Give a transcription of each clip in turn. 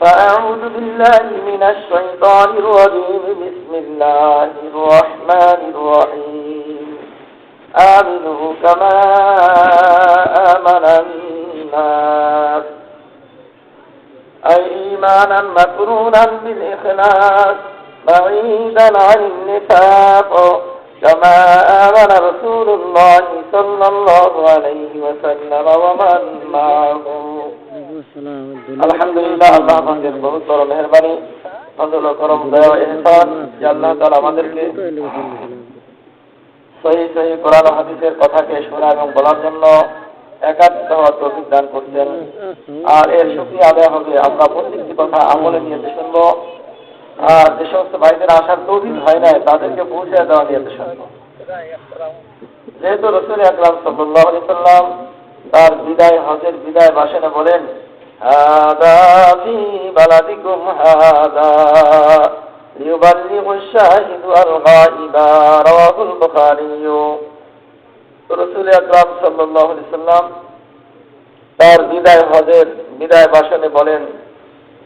فأعوذ بالله من الشيطان الرجيم. بسم الله الرحمن الرحيم. آمنوا كما آمن الناس. أي إيمانا مكرونا بالإخلاص. بعيدا عن النفاق. كما آمن رسول الله صلى الله عليه وسلم ومن معه. আলহামদুলিল্লাহ। আল্লাহ বহুত বড় মেহরবানি, ফজল করম, দয়া যে আল্লাহ তাআলা আমাদেরকে সহি সহি কোরআন হাদিসের কথাকে শোনা এবং বলার জন্য একাত্ম তৌফিক দান করছেন। আর এর শুকরিয়া আদায় হবে, আমরা প্রত্যেকটি কথা আমলে নিয়ে শুনব। আর যে সমস্ত ভাইদের আসার তৌফিক হয় নাই, তাদেরকে পৌঁছে দেওয়া নিয়ে শুনব। যেহেতু রসুল আকরাম সাল্লাহ সাল্লাম তার বিদায়, হজের বিদায় ভাষণে বলেন هذا في بلدكم هذا ليبلغ الشاهد الغائب رواه البخاري রসুল আকরাম সাল্লাহ আলি সাল্লাম তার বিদায় হজের বিদায় ভাষণে বলেন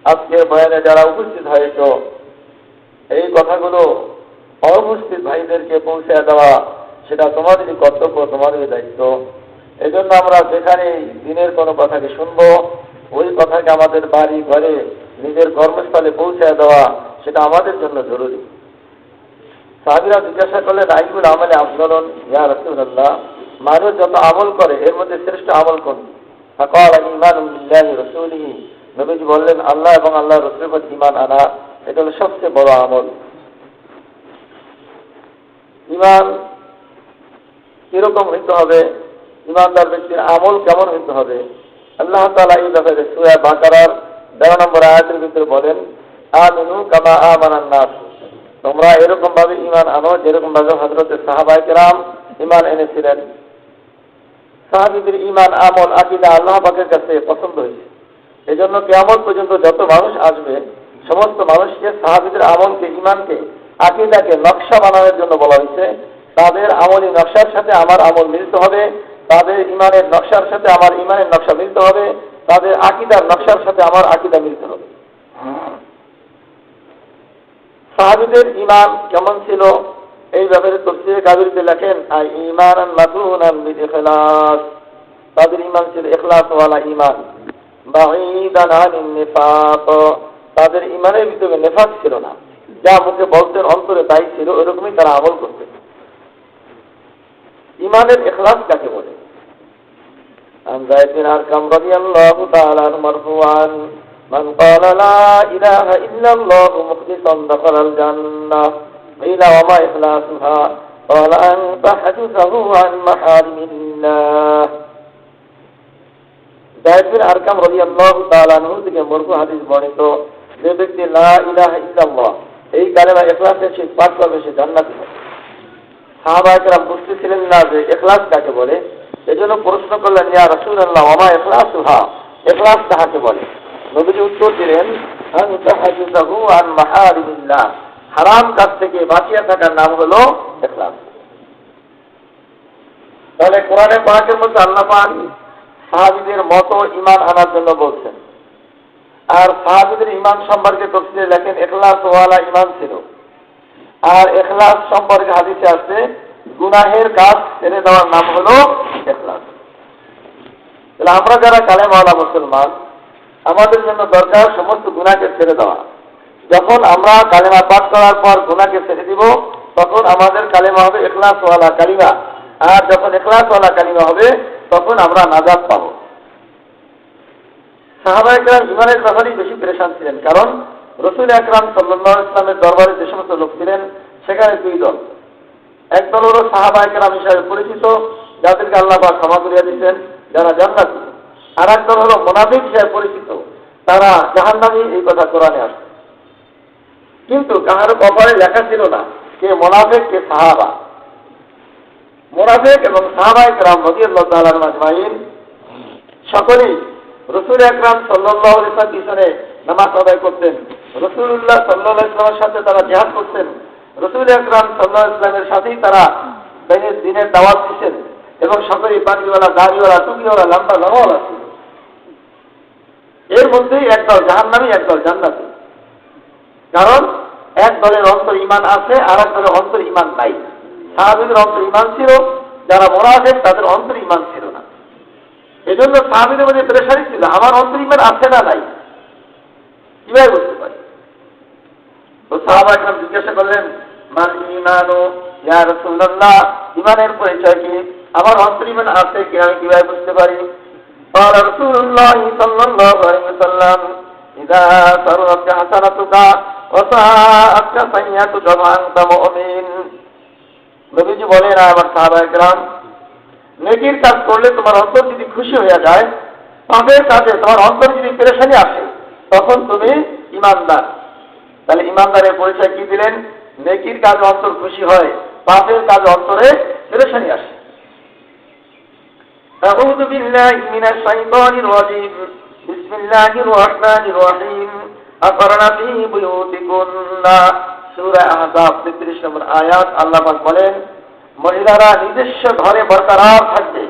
আজকে বয়ানে যারা উপস্থিত হয়েছ এই কথাগুলো অনুপস্থিত ভাইদেরকে পৌঁছে দেওয়া সেটা তোমাদেরই কর্তব্য তোমাদেরই দায়িত্ব এই জন্য আমরা যেখানে দিনের কোনো কথাকে শুনবো ওই কথাকে আমাদের বাড়ি, ঘরে, নিজের কর্মস্থলে পৌঁছে দেওয়া সেটা আমাদের জন্য জরুরি। সাহাবিরা জিজ্ঞাসা করলেন আইগুল আমলে আফজলন ইয়া রসুল্লাহ মানুষ যত আমল করে, এর মধ্যে শ্রেষ্ঠ আমল কোন? ফাকাল ইমান বিল্লাহি নবীজি বললেন, আল্লাহ এবং আল্লাহ প্রতি ইমান আনা, এটা হলো সবচেয়ে বড় আমল। ইমান কীরকম হইতে হবে? ইমানদার ব্যক্তির আমল কেমন হইতে হবে? আল্লাহ তালা এই ব্যাপারে সুয়া বাকারার তেরো নম্বর আয়াতের ভিতরে বলেন, আমিনু কামা আমানান নাস। তোমরা এরকম ভাবে ইমান আনো যেরকম ভাবে হজরতের সাহাবাইকেরাম ইমান এনেছিলেন। সাহাবিদের ইমান আমল, আকিদা আল্লাহ পাকের কাছে পছন্দ হয়েছে। এই জন্য কেমন পর্যন্ত যত মানুষ আসবে, সমস্ত মানুষকে, সাহাবিদের আমলকে ইমানকে আকিদাকে নকশা বানানোর জন্য বলা হয়েছে। তাদের আমলি নকশার সাথে আমার আমল মিলতে হবে। তাদের ইমানের নকশার সাথে আমার ইমানের নকশা মিলতে হবে, তাদের আকিদার নকশার সাথে আমার আকিদা মিলতে হবে। সাহাবিদের ইমান কেমন ছিল? এই ব্যাপারে তফসিরে কাবিরতে লেখেন, আই ইমান তাদের ইমান ছিল ইমান। বাঈদান আনিন নিফাক। তাদের ইমানের ভিতরে নেফাক ছিল না। যা মুখে বলতেন, অন্তরে তাই ছিল এরকমই তারা আমল করতেন। ইমানের ইখলাস কাকে বলে? عن زيد بن أركم رضي الله تعالى عنه مرفوعا من قال لا إله إلا الله مخلصا دخل الجنة قيل وما إخلاصها قال أن تحدثه عن محارم الله জায়দ বিন আরকাম রাদিয়াল্লাহু তাআলা আনহু থেকে মরফু হাদিস বর্ণিত যে ব্যক্তি লা ইলাহা ইল্লাল্লাহ এই কালেমা ইখলাসের সহিত পাঠ করবে সে জান্নাতি হবে সাহাবায়ে কেরাম বুঝতেছিলেন না যে ইখলাস কাকে বলে এজন্য প্রশ্ন করলেন, ইয়া রাসূলুল্লাহ ওমা ইখলাসুহা? ইখলাস তাহাকে বলে? নবীজি উত্তর দিলেন হারাম কাজ থেকে বাঁচিয়ে থাকার নাম হলো ইখলাস। তাহলে কোরআনে পাকের মধ্যে আল্লাহ পাক সাহাবিদের মতো ইমান আনার জন্য বলছেন। আর সাহাবিদের ইমান সম্পর্কে তফসিলে লেখেন এখলাস ওয়ালা ইমান ছিল। আর এখলাস সম্পর্কে হাদিসে আছে, গুনাহের কাজ ছেড়ে দেওয়ার নাম হলো এখলাস তাহলে আমরা যারা কালেমাওয়ালা মুসলমান, আমাদের জন্য দরকার সমস্ত গুণাকে ছেড়ে দেওয়া। যখন আমরা কালেমা পাঠ করার পর গুণাকে ছেড়ে দিব, তখন আমাদের কালেমা হবে এখলাসওয়ালা কালিমা। আর যখন এখলাসওয়ালা কালিমা হবে, তখন আমরা নাজাদ পাবো। সাহাবা একরাম ইমানের ব্যাপারেই বেশি পরেশান ছিলেন, কারণ রসুল আকরাম সাল্লাহ ইসলামের দরবারে যে সমস্ত লোক ছিলেন, সেখানে দুই দল। একদল হলো সাহাবা একরাম হিসাবে পরিচিত যাদেরকে আল্লাহ বা ক্ষমা করিয়া দিচ্ছেন যারা জান্নাতি আর একদল হলো মোনাফিক হিসাবে পরিচিত। তারা জাহান্নামী, এই কথা কোরআনে আসছে কিন্তু কাহারও কপালে লেখা ছিল না কে মোনাফেক, কে সাহাবা। মোনাফেক এবং সাহাবা একরাম নদীল্লাহ মাজমাইন সকলেই রসুল একরাম সাল্লাহ ইসলাম পিছনে নামাজ আদায় করতেন। রসুল্লাহ সাল্লাহ ইসলামের সাথে তারা জেহাদ করতেন। রসুল একরাম সাল্লাহ ইসলামের সাথেই তারা দিনের দাওয়াত দিচ্ছেন এবং সকলেই পানিওয়ালা দাড়িওয়ালা টুপিওয়ালা, লম্বা লম্বাওয়ালা ছিল এর মধ্যেই একদল জাহান্নামী, একদল জান্নাতি। কারণ এক দলের অন্তর ইমান আছে আর এক দলের অন্তর ইমান নাই। সাহাবিদের অন্তর ইমান ছিল, যারা মরা আছেন তাদের অন্তর ইমান ছিল না। এই জন্য সাহাবিদের মধ্যে প্রেশারি ছিল, আমার অন্তর ইমান আছে না নাই। কীভাবে বুঝতে পারি? তো সাহাবা একদম জিজ্ঞাসা করলেন, মান ইমানো ইয়া রাসূলুল্লাহ? ইমানের পরিচয় কি? আমার অন্তর ইমান আছে কি আমি কিভাবে বুঝতে পারি قال رسول الله صلى الله عليه وسلم إذا سرت حسنتك وساءتك سيئتك فأنت مؤمن নবীজি বলেন আমার সাহাবা একরাম নেকির কাজ করলে তোমার অন্তর যদি খুশি হয়ে যায় পাপের কাজে তোমার অন্তর যদি পেরেশানি আসে তখন তুমি ইমানদার তাহলে ইমানদারের পরিচয় কি দিলেন নেকির কাজ অন্তর খুশি হয় পাপের কাজ অন্তরে পেরেশানি আসে أعوذ بالله من الشيطان الرجيم بسم الله الرحمن الرحيم أقرن في بيوتكن সূরা আহজাব 33 নম্বর আয়াত আল্লাহ পাক বলেন মহিলারা নিজস্ব ঘরে বরকরার থাকবে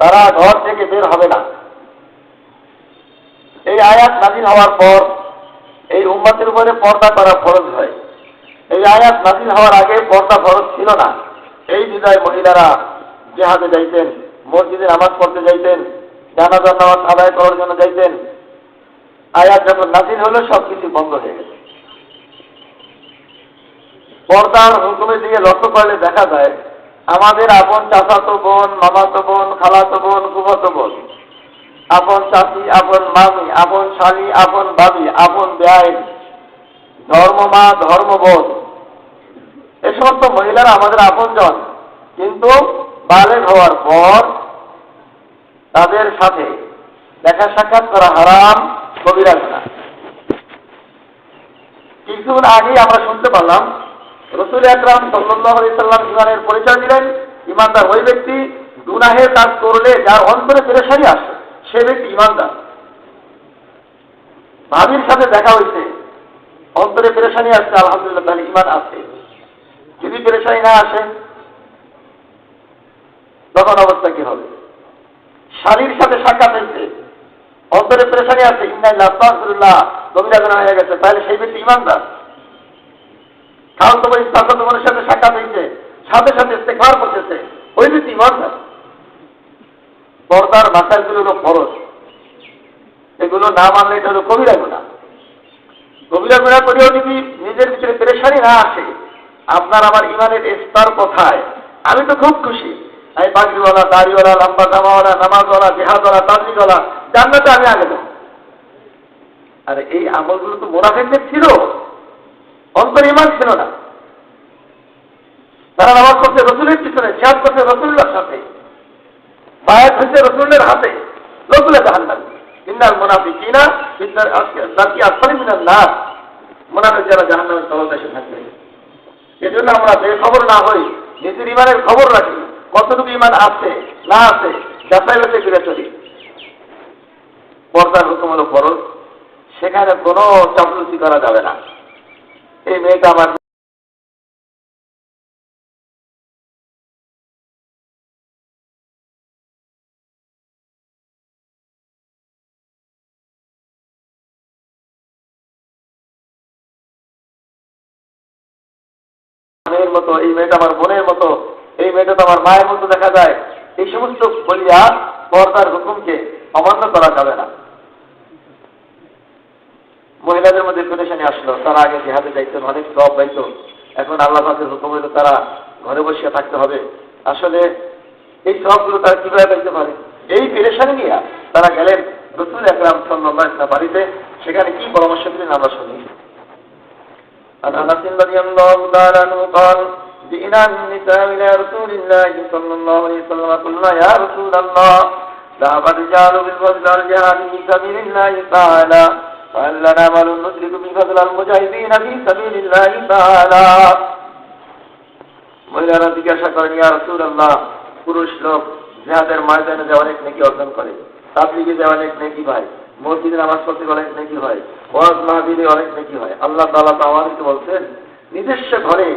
তারা ঘর থেকে বের হবে না এই আয়াত নাজিল হওয়ার পর এই উম্মতের উপরে পর্দা করা ফরজ হয় এই আয়াত নাজিল হওয়ার আগে পর্দা ফরজ ছিল না এই বিদায় মহিলারা জেহাদে যাইতেন মসজিদে নামাজ পড়তে যাইতেন জানাজার নামাজ আদায় করার জন্য যাইতেন। আয়াত যখন নাজিল হলো সব কিছু বন্ধ হয়ে গেছে পর্দার হুকুমের দিকে লক্ষ্য করলে দেখা যায়, আমাদের আপন চাচাতো বোন, মামাতো বোন, খালাতো বোন, ফুফাতো বোন, আপন চাচি, আপন মামি, আপন শালি, আপন বাবি, আপন ব্যয় ধর্ম মা, ধর্ম বোন, এ সমস্ত মহিলারা আমাদের আপনজন। কিন্তু বালেগ হওয়ার পর তাদের সাথে দেখা সাক্ষাৎ করা হারাম কবিরা গুণা কিছুদিন আগেই আমরা শুনতে পারলাম, রসুল আকরাম সাল্লাহ সাল্লাম ইমানের পরিচয় দিলেন। ইমানদার ওই ব্যক্তি গুনাহের কাজ করলে যার অন্তরে পেরেশানি আসে, সে ব্যক্তি ইমানদার। ভাবির সাথে দেখা হয়েছে, অন্তরে পেরেশানি আসছে, আলহামদুলিল্লাহ তাহলে ইমান আছে। যদি পেরেশানি না আসে তখন অবস্থা কি হবে? শালীর সাথে সাক্ষাৎ হয়েছে। অন্তরে পেরেশানি আছে ইন্দাইল্লাহ কবিরা গুনাহ হয়ে গেছে, তাহলে সেই ব্যক্তি ইমানদার। কারণ তোমার ইসলাম তোমার সাথে সাক্ষাৎ হয়েছে, সাথে সাথে ইস্তেকবার করতেছে, ওই ব্যক্তি ইমানদার। পর্দার ভাষাগুলো হলো খরচ এগুলো না মানলে এটা হলো কবিরা গুণা কবিরা গুণা করেও যদি নিজের ভিতরে পেরেশানি না আসে, আপনার আমার ইমানের স্তর কোথায়? আমি তো খুব খুশি। আমি পাগড়িওয়ালা দাড়িওয়ালা, লম্বা জামাওয়ালা, নামাজওয়ালা, জেহাদওয়ালা, তাবলিগওয়ালা, জান্নাতে আমি আগে দেবো আর এই আমলগুলো তো মোনাফেকদের ছিল। অন্তর ইমান ছিল না। তারা নামাজ করছে রসুলের পিছনে, জিহাদ করছে রসুল্লার সাথে। বায়াত হয়েছে রসুলের হাতে। রসুলের জাহান্নাম। ইন্নাল মুনাফিকিনা ইন্নাল জাতি আসফালি মিনাল নাস মুনাফিক যারা জাহান্নামের তলদেশে থাকবে। এজন্য আমরা বেখবর না হই, নিজের ইমানের খবর রাখি। কতটুকু ইমান আছে, না আছে, যাচাই বাছাই করে চলি। পর্দার হুকুম হলো ফরজ, সেখানে কোনো চাপলুচি করা যাবে না। এই মেয়েটা আমার মতো, এই মেয়েটা আমার বোনের মেয়েটা তো আমার মায়ের মতো দেখা যায়। এই সমস্ত বলিয়া পর্দার হুকুমকে অমান্য করা যাবে না। মহিলাদের মধ্যে পেরেশানি আসলো। তারা আগে জেহাদে যাইতেন, অনেক সব পাইতো। এখন আল্লাহ পাকের হুকুম হইল তারা ঘরে বসে থাকতে হবে। আসলে এই সবগুলো তারা কীভাবে পাইতে পারে? এই পেরেশানি নিয়ে তারা গেলেন রসুল একরাম সাল্লাহ বাড়িতে। সেখানে কি পরামর্শ দিলেন আমরা শুনি। عن انس رضي الله تعالى عنه قال جئنا النساء الى رسول الله صلى الله عليه وسلم قلنا يا رسول الله ذهب الرجال بالفضل والجهاد في سبيل الله تعالى وأن لنا عمل ندرك به فضل المجاهدين في سبيل الله تعالى মহিলারা জিজ্ঞাসা করেন ইয়া রাসূলুল্লাহ পুরুষ লোক জিহাদের ময়দানে যে অনেক নেকি অর্জন করে তাবলিগে যে অনেক নেকি হয় মসজিদে নামাজ পড়তে অনেক নেকি হয় ওয়াজ মাহবিলে অনেক নেকি হয় আল্লাহ তাআলা তো আমাদেরকে বলছেন নিজস্ব ঘরে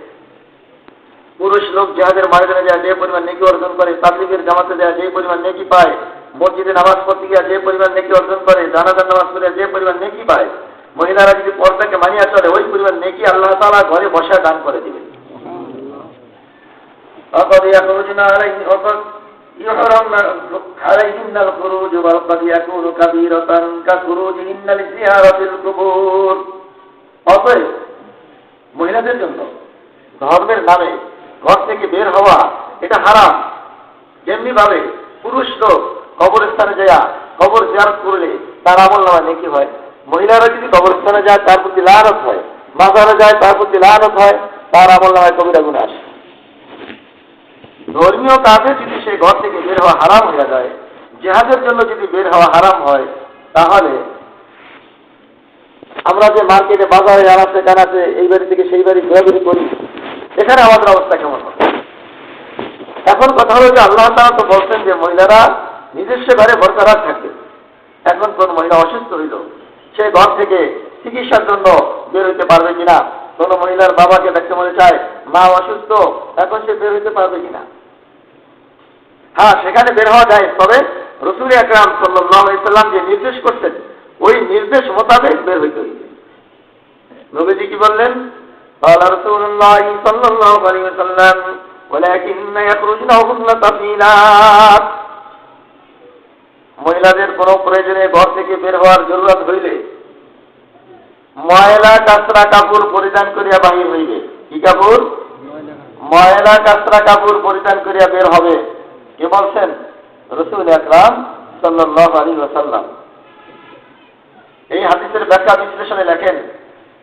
পুরুষ লোক জেহাদের ময়দানে যায় যে পরিমাণ নেকি অর্জন করে তাবলিগের জামাতে যায় যে পরিমাণ নেকি পায় মসজিদে নামাজ পড়তে গিয়ে যে পরিমাণ নেকি অর্জন করে জানাজার নামাজ পড়ে যে পরিমাণ নেকি পায় মহিলারা যদি পর্দাকে মানিয়া চলে ওই পরিমাণ নেকি আল্লাহ তাআলা ঘরে বসা দান করে দিবেন وقد يخرجن عليه وقد يحرمن عليهن الخروج وقد يكون كبيرة كخروجهن لزيارة القبور অতএব মহিলাদের জন্য ধর্মের নামে ঘর থেকে বের হওয়া, এটা হারাম। যেমনি ভাবে পুরুষ লোক কবরস্থানে যায় কবর জিয়ারত করলে তার আমল নামা নেকি হয়। মহিলারা যদি কবরস্থানে যায়, তার প্রতি লানত হয়। মাজারে যায়, তার প্রতি লানত হয়, তার আমল নামায় কবিরা গুণ আসে। ধর্মীয় কাজে যদি সে ঘর থেকে বের হওয়া হারাম হয়ে যায়, জেহাদের জন্য যদি বের হওয়া হারাম হয়, তাহলে আমরা যে মার্কেটে, বাজারে জানাচ্ছে জানাচ্ছে এই বাড়ি থেকে সেই বাড়ি ঘোরাঘুরি করি। এখানে আমাদের অবস্থা কেমন এখন কথা হলো যে আল্লাহ তাআলা তো বলছেন যে মহিলারা নিজস্ব ঘরে বরকরার থাকবে। এখন কোন মহিলা অসুস্থ হইল সে ঘর থেকে চিকিৎসার জন্য বের হইতে পারবে কিনা? কোন মহিলার বাবাকে দেখতে মনে চায়, মা অসুস্থ, এখন সে বের হইতে পারবে কিনা? হ্যাঁ সেখানে বের হওয়া যায়, তবে রসুল আকরাম সাল্লাম যে নির্দেশ করতেন, ওই নির্দেশ মোতাবেক বের হইতে হইবে। নবীজি কি বললেন? قال رسول الله صلى الله عليه وسلم ولكن يخرجن هن تفيلات মহিলাদের কোনো প্রয়োজনে ঘর থেকে বের হওয়ার জরুরত হইলে ময়লা কাঁচরা কাপড় পরিধান করিয়া বাহির হইবে কি কাপড় ময়লা কাঁচরা কাপড় পরিধান করিয়া বের হবে কে বলছেন রসুল আকরাম সাল্লাহ আলী ওসাল্লাম এই হাদিসের ব্যাখ্যা বিশ্লেষণে লেখেন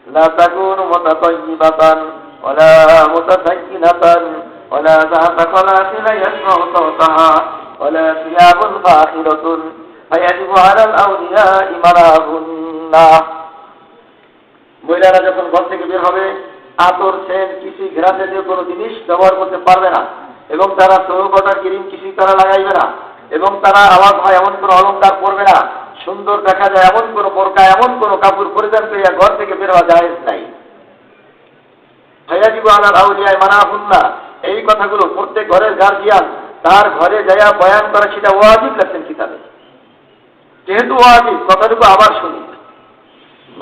لا تكون متطيبة ولا متسكنة ولا ذات قنافل يسمع صوتها ولا ثياب فاخرة فيجب على الأولياء مناهن মহিলারা যখন ঘর থেকে বের হবে আতর সেন কিছু ঘেরা জাতীয় কোনো জিনিস ব্যবহার করতে পারবে না এবং তারা সৌকটার ক্রিম কিছুই তারা লাগাইবে না এবং তারা আওয়াজ হয় এমন কোনো অলঙ্কার পরবে না সুন্দর দেখা যায়, এমন কোনো বোরকা, এমন কোনো কাপড় পরিধান করিয়া ঘর থেকে বের হওয়া যায় নাই। ভাইয়াজিব আলার আউলিয়ায় মানা হুন্না এই কথাগুলো প্রত্যেক ঘরের গার্জিয়ান তার ঘরে যাইয়া বয়ান করা সেটা ওয়াজিব লাগছেন কিতাবে। যেহেতু ওয়াজিব, কথাটুকু আবার শুনি।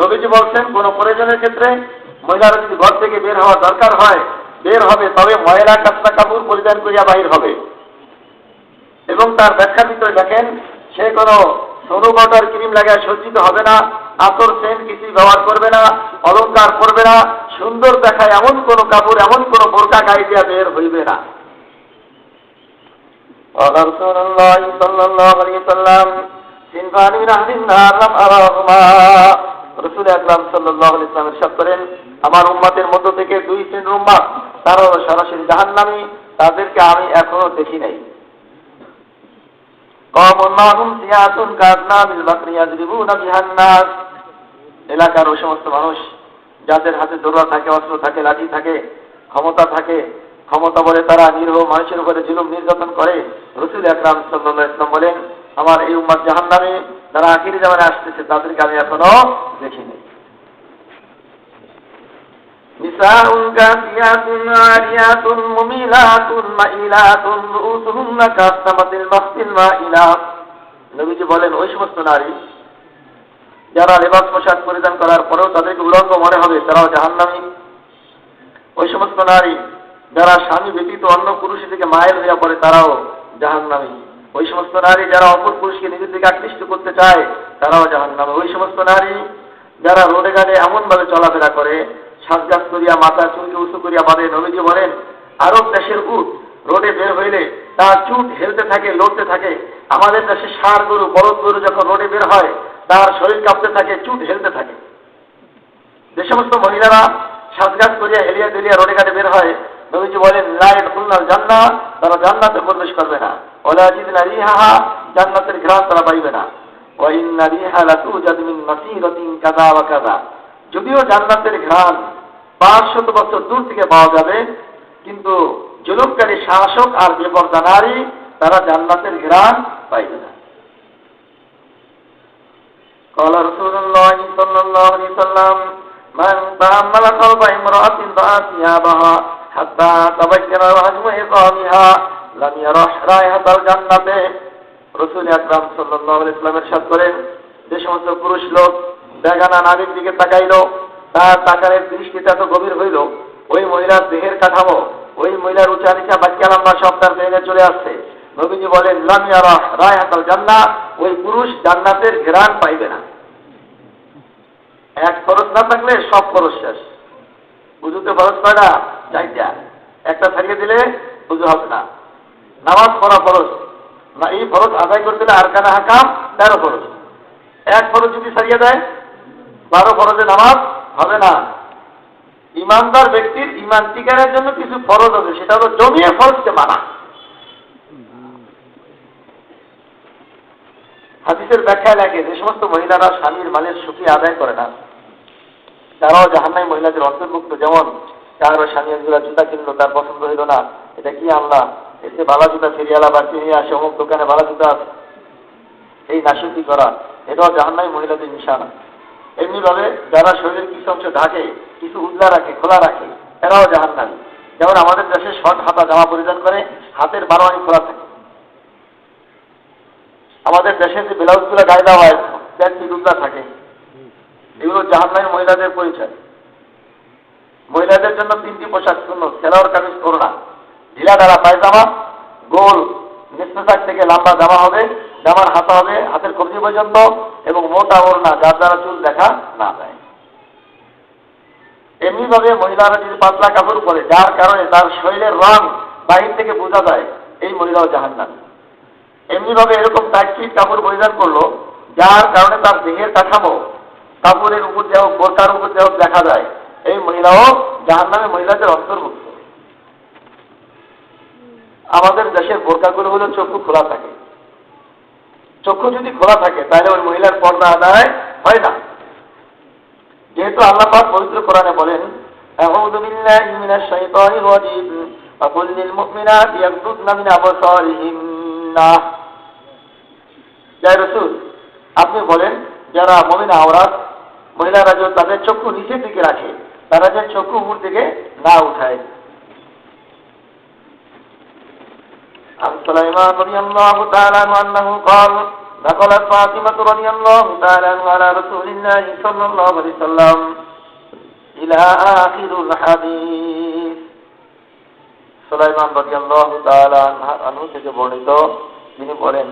নবীজি বলছেন, কোন প্রয়োজনের ক্ষেত্রে মহিলারা যদি ঘর থেকে বের হওয়া দরকার হয়, বের হবে, তবে ময়লা, কাঁচা কাপড় পরিধান করিয়া বাহির হবে। এবং তার ব্যাখ্যা ভিতরে দেখেন, সে কোনো সরু বটার ক্রিম লাগায় সজ্জিত হবে না আতর সেন্ট কিছুই ব্যবহার করবে না অলঙ্কার করবে না সুন্দর দেখায় এমন কোন কাপড় এমন কোন বোরকা গায়ে দিয়া বের হইবে না قال رسول الله صلى الله عليه وسلم صنفان من أهل النار لم أراهما রসুল আকরাম সাল্লাহ ইসলাম ইরশাদ করেন আমার উম্মাতের মধ্য থেকে দুই শ্রেণীর উম্মাত তারা হলো সরাসরি জাহান্নামী তাদেরকে আমি এখনো দেখি নাই এলাকার ওই সমস্ত মানুষ, যাদের হাতে দৌড়া থাকে, অস্ত্র থাকে, লাঠি থাকে, ক্ষমতা থাকে, ক্ষমতা বলে তারা নিরহ মানুষের উপরে জুলুম নির্যাতন করে। রসুল একরাম ইসলাম বলেন, আমার এই উম্মার জাহান নামে তারা আখিরি জামানে আসতেছে, তাদেরকে আমি এখনও দেখিনি। نساء كاسيات عاريات مميلات مائلات رؤوسهن كالسمة البخت المائلة নবীজি বলেন ওই সমস্ত নারী যারা লেবাস পোশাক পরিধান করার পরেও তাদেরকে উলঙ্গ মনে হবে তারাও জাহান্নামী ওই সমস্ত নারী যারা স্বামী ব্যতীত অন্য পুরুষের দিকে মায়ের হইয়া পড়ে তারাও জাহান্নামী ওই সমস্ত নারী যারা অপর পুরুষকে নিজের দিকে আকৃষ্ট করতে চায় তারাও জাহান্নামী ওই সমস্ত নারী যারা রোডে ঘাটে এমন ভাবে চলাফেরা করে সাজগাছ করিয়া মাথা চুলকে উঁচু করিয়া বাঁধে নবীজি বলেন, আরব দেশের উট রোডে বের হইলে তার চুট হেলতে থাকে, লড়তে থাকে। আমাদের দেশে সার গরু, বলদ গরু যখন রোডে বের হয়, তার শরীর কাঁপতে থাকে, চুট হেলতে থাকে। যে সমস্ত মহিলারা সাজগাজ করিয়া হেলিয়া দুলিয়া রোডে ঘাটে বের হয়, নবীজি বলেন লাইট খুলনার জান্না তারা জান্নাতে প্রবেশ করবে না। ওলা জিদিনা রিহাহা, জান্নাতের ঘ্রাণ তারা পাইবে না। ওয়াইন্না রিহা লাতুজাদ মিন মাসিরাতিন কাযা ওয়া কাযা। যদিও জান্নাতের ঘ্রাণ পাঁচশত বছর দূর থেকে পাওয়া যাবে কিন্তু জুলুমকারী শাসক আর বেপর্দা নারী তারা জান্নাতের ঘ্রাণ পাইবে না قال رسول الله صلى الله عليه وسلم من تأمل قلب امرأة ضاء ثيابها حتى تبين وجه عظامها لم يرح رائحة الجنة রসুল আকরাম সাল্লাহ ইসলামের সাথ করেন যে সমস্ত পুরুষ লোক বেগানা নারীর দিকে তাকাইল তার তাকারের দৃষ্টিতে এত গভীর হইল, ওই মহিলার দেহের কাঠামো, ওই মহিলার উঁচা নিচা বাক্যা লম্বা সব তার দেহে চলে আসছে। নবীজি বলেন লামিয়া রায় হাতাল জান্না ওই পুরুষ জান্নাতের ঘেরান পাইবে না। এক খরচ না থাকলে সব খরচ শেষ। পুজোতে খরচ কয়টা চাইটা একটা ছাড়িয়ে দিলে পুজো হবে না। নামাজ পড়া খরচ না, এই খরচ আদায় করতে আর কানা হাকাম তেরো খরচ এক খরচ যদি ছাড়িয়ে দেয় বারো খরচে নামাজ হবে না। ইমানদার ব্যক্তির ইমান টিকারের জন্য কিছু ফরজ আছে, সেটা হলো জমিয়ে ফরজকে মানা। হাদিসের ব্যাখ্যায় লাগে, যে সমস্ত মহিলারা স্বামীর মালের সুখী আদায় করে না, তারাও জাহান্নাই মহিলাদের অন্তর্ভুক্ত। যেমন, কারও স্বামী একজোড়া জুতা কিনলো, তার পছন্দ হইল না, এটা কি আনলা এতে বালা জুতা ফেরিয়ালা বা নিয়ে আসে, অমুক দোকানে বালা জুতা এই নাশুকি করা, এটাও জাহান্নাই মহিলাদের নিশানা। এমনিভাবে যারা শরীরের কিছু অংশ ঢাকে, কিছু উজলা রাখে, খোলা রাখে, এরাও জাহান্নামি। যেমন আমাদের দেশে শর্ট হাতা জামা পরিধান করে, হাতের বারোয়ানি খোলা থাকে। আমাদের দেশে যে ব্লাউজগুলো গায়ে দেওয়া হয় প্যান্ট উজলা থাকে। এগুলো জাহান্নামী মহিলাদের পরিচয়। মহিলাদের জন্য তিনটি পোশাক শূন্য সেলাওয়ার কামিজ করোনা ঢিলা দ্বারা পায়জামা, গোল নিঃশ্বাস থেকে লম্বা জামা হবে, জামার হাতা হবে, হাতের কবজি পর্যন্ত এবং মোটা ওড়না যার দ্বারা চুল দেখা না যায়। এমনিভাবে মহিলারা যদি পাতলা কাপড় পরে, যার কারণে তার শরীরের রং বাহির থেকে বোঝা যায়, এই মহিলাও জাহান্নাম। এমনিভাবে এরকম টাইট কাপড় পরিধান করল, যার কারণে তার দেহের কাঠামো, কাপড়ের উপর যে হোক, বোরকার উপর যে হোক দেখা যায়, এই মহিলাও যার নামে মহিলাদের অন্তর্ভুক্ত। আমাদের দেশের বোরকাগুলো হলো চক্ষু খোলা থাকে। চক্ষু যদি খোলা থাকে তাহলে ওই মহিলার পর্দা আদায় হয় না যেহেতু আল্লাহ পাক পবিত্র কোরআনে বলেন أعوذ بالله من الشيطان الرجيم وقل للمؤمنات يغضضن من أبصارهن জয় রসুল আপনি বলেন যারা মমিনা আওরাত মহিলারা যে তাদের চক্ষু নিচের দিকে রাখে তারা যে চক্ষু উপর দিকে না উঠায় عن سليمان رضي الله تعالى عنه أنه قال دخلت فاطمة رضي الله تعالى عنه على رسول الله صلى الله عليه وسلم إلى آخر الحديث সুলাইমান রাদিয়াল্লাহু তাআলা আনহু থেকে বর্ণিত তিনি বলেন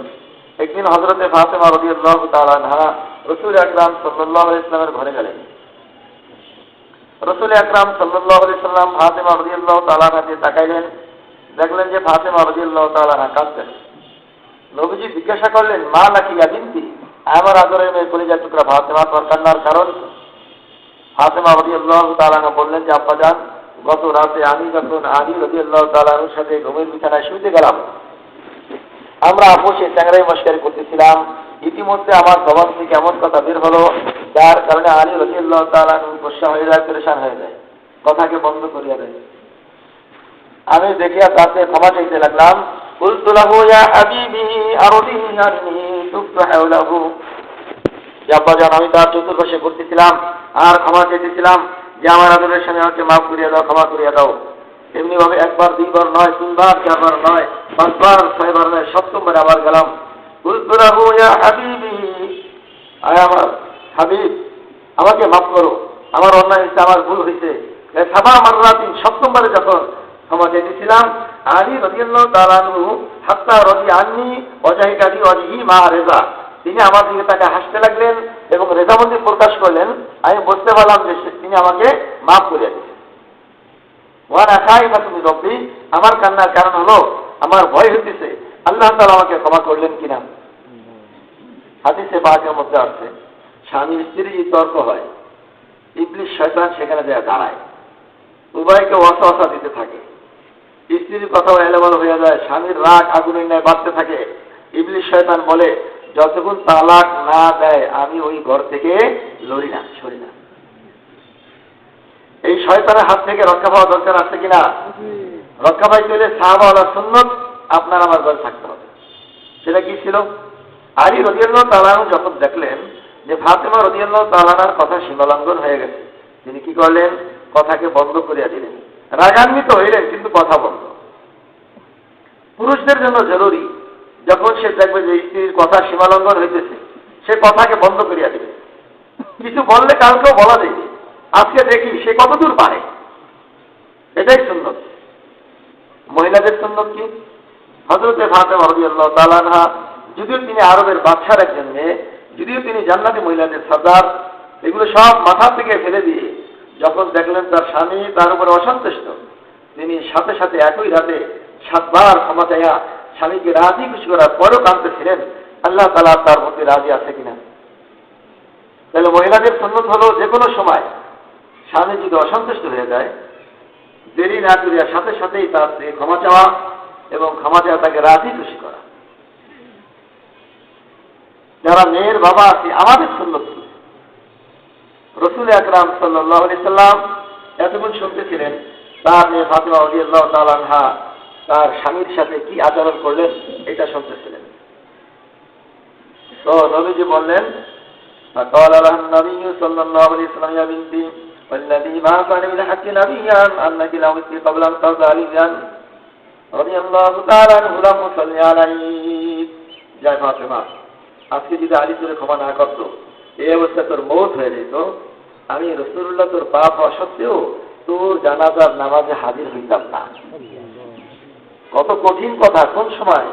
একদিন হজরতে ফাতেমা রাদিয়াল্লাহু তাআলা আনহা রসুল আকরাম সাল্লাল্লাহু আলাইহি ইসলামের ঘরে গেলেন রসুল আকরাম সাল্লাল্লাহু আলাইহি সাল্লাম ফাতেমা রাদিয়াল্লাহু তাআলা কাছে তাকাইলেন দেখলেন যে ফাতেমা রাদিয়াল্লাহু তাআলা না কাঁদছেন। নবীজি জিজ্ঞাসা করলেন, মা নাকি বিনতি? আমার আদরের মেয়ে কলিজা টুকরা ফাতেমা, তোর কান্নার কারণ ফাতেমা রাদিয়াল্লাহু তাআলা বললেন যে, আব্বা যান গত রাতে আমি যখন আলী রাদিয়াল্লাহু তাআলার সাথে ঘুমের বিছানায় শুইতে গেলাম, আমরা আপোষে চ্যাংরাই মস্কারি করতেছিলাম। ইতিমধ্যে আমার জবান থেকে এমন কথা বের হলো, যার কারণে আলী রসিল্লাহ তালা গোসা হয়ে যায়, পরেশান হয়ে যায়। কথাকে বন্ধ করিয়া দেয়। আমি দেখিয়া তাতে ক্ষমা চাইতে লাগলাম। আমি তার চতুর্পাশে করতেছিলাম আর ক্ষমা চাইতেছিলাম যে আমার আদরের সামনে আমাকে মাফ করিয়া দাও, ক্ষমা করিয়া দাও। এমনি ভাবে একবার, দুইবার নয়, তিনবার, চারবার নয়, পাঁচবার, ছয়বার নয়, সপ্তমবার আবার গেলাম। আমার হাবিব, আমাকে মাফ করো। আমার অন্যায় হয়েছে আমার ভুল হয়েছে সাবা মার্রাতিন, সপ্তমবারে যখন ক্ষমা চাইতেছিলাম আলী রদিয়াল্লাহ হাত্তা রদি আননি মা রেজা। তিনি আমার দিকে তাকে হাসতে লাগলেন এবং রেজামন্দি প্রকাশ করলেন। আমি বুঝতে পারলাম যে তিনি আমাকে মাফ করে দিয়েছেন। বা তুমি রব্বি। আমার কান্নার কারণ হলো, আমার ভয় হইতেছে, আল্লাহ তাআলা আমাকে ক্ষমা করলেন কিনা। হাদিসে বাঘের মধ্যে আছে, স্বামী স্ত্রী তর্ক হয়। ইবলিশ শয়তান সেখানে যায় দাঁড়ায়। উভয়কে ওয়াসা দিতে থাকে। স্ত্রীর কথাও এলোমেলো হয়ে যায়, স্বামীর রাগ আগুনের ন্যায় বাড়তে থাকে। ইবলিশ শয়তান বলে, যতক্ষণ তালাক না দেয়, আমি ওই ঘর থেকে লড়ি না, সরি না। এই শয়তানের হাত থেকে রক্ষা পাওয়া দরকার আছে কিনা? রক্ষা পাইতে হলে সাহাবাওয়ালার সুন্নত আপনার আমার ঘরে থাকতে হবে। সেটা কি ছিল? আলী রদিয়াল্লাহ তালানু যখন দেখলেন যে ফাতেমা রদিয়াল্লাহ তালানার কথা সীমালঙ্ঘন হয়ে গেছে, তিনি কি করলেন? কথাকে বন্ধ করিয়া দিলেন। রাগান্বিত হইলেন কিন্তু কথা বন্ধ পুরুষদের জন্য জরুরি যখন সে দেখবে যে স্ত্রীর কথা সীমালঙ্ঘন হইতেছে, সে কথাকে বন্ধ করিয়া দিবে। কিছু বললে কালকেও বলা যাবে আজকে দেখি সে কতদূর পারে। এটাই সুন্নত। মহিলাদের সুন্নত কি? হজরতে রাদিয়াল্লাহু তাআলা যদিও তিনি আরবের বাচ্চার একজন মেয়ে, যদিও তিনি জান্নাতি মহিলাদের সর্দার, এগুলো সব মাথা থেকে ফেলে দিয়ে যখন দেখলেন তার স্বামী তার উপরে অসন্তুষ্ট, তিনি সাথে সাথে একই রাতে সাতবার ক্ষমা চাইয়া স্বামীকে রাজি খুশি করার পরেও কাঁদতেছিলেন, আল্লাহ তালা তার মধ্যে রাজি আছে কিনা তাহলে মহিলাদের সন্ন্যত হলো যে কোনো সময় স্বামী যদি অসন্তুষ্ট হয়ে যায়, দেরি না করিয়া সাথে সাথেই তার ক্ষমা চাওয়া এবং ক্ষমা চাওয়া তাকে রাজি খুশি করা যারা মেয়ের বাবা আছে আমাদের সুন্নত কি? রসুল আকরাম সাল্লাহ আলি সাল্লাম এতক্ষণ শুনতেছিলেন তার মেয়ে ফাতেমা আলী আল্লাহ তালানহা তার স্বামীর সাথে কি আচরণ করলেন এটা শুনতেছিলেন তো নবীজি বললেন فقال لها النبي صلى الله عليه وسلم يا بنتي والذي ما كان بالحق نبيا انك لو مت قبل ان ترضى عليا رضي الله تعالى عنه لم صلي عليك জয় ফাতেমা আজকে যদি আলী তোরে ক্ষমা না করতো এই অবস্থা তোর মৌত হয়ে যেত আমি রসুল্লাহ তোর পাপ হওয়া সত্ত্বেও তোর জানাজার নামাজে হাজির হইতাম না। কত কঠিন কথা, কোন সময়?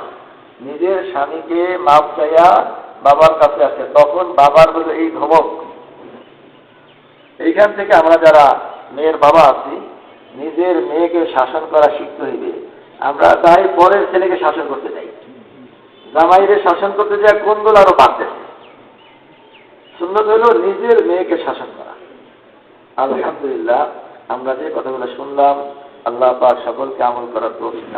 নিজের স্বামীকে মাপ চাইয়া বাবার কাছে আছে তখন বাবার হলো এই ধমক। এইখান থেকে আমরা যারা মেয়ের বাবা আছি, নিজের মেয়েকে শাসন করা শিখতে হইবে। আমরা তাই পরের ছেলেকে শাসন করতে চাই। জামাইরে শাসন করতে যায় কোনগুলো আরও বাড়তেছে? সুন্দর হলো নিজের মেয়েকে শাসন করা। আলহামদুলিল্লাহ, আমরা যে কথাগুলো শুনলাম, আল্লাহ পাক সকলকে আমল করার প্রশ্ন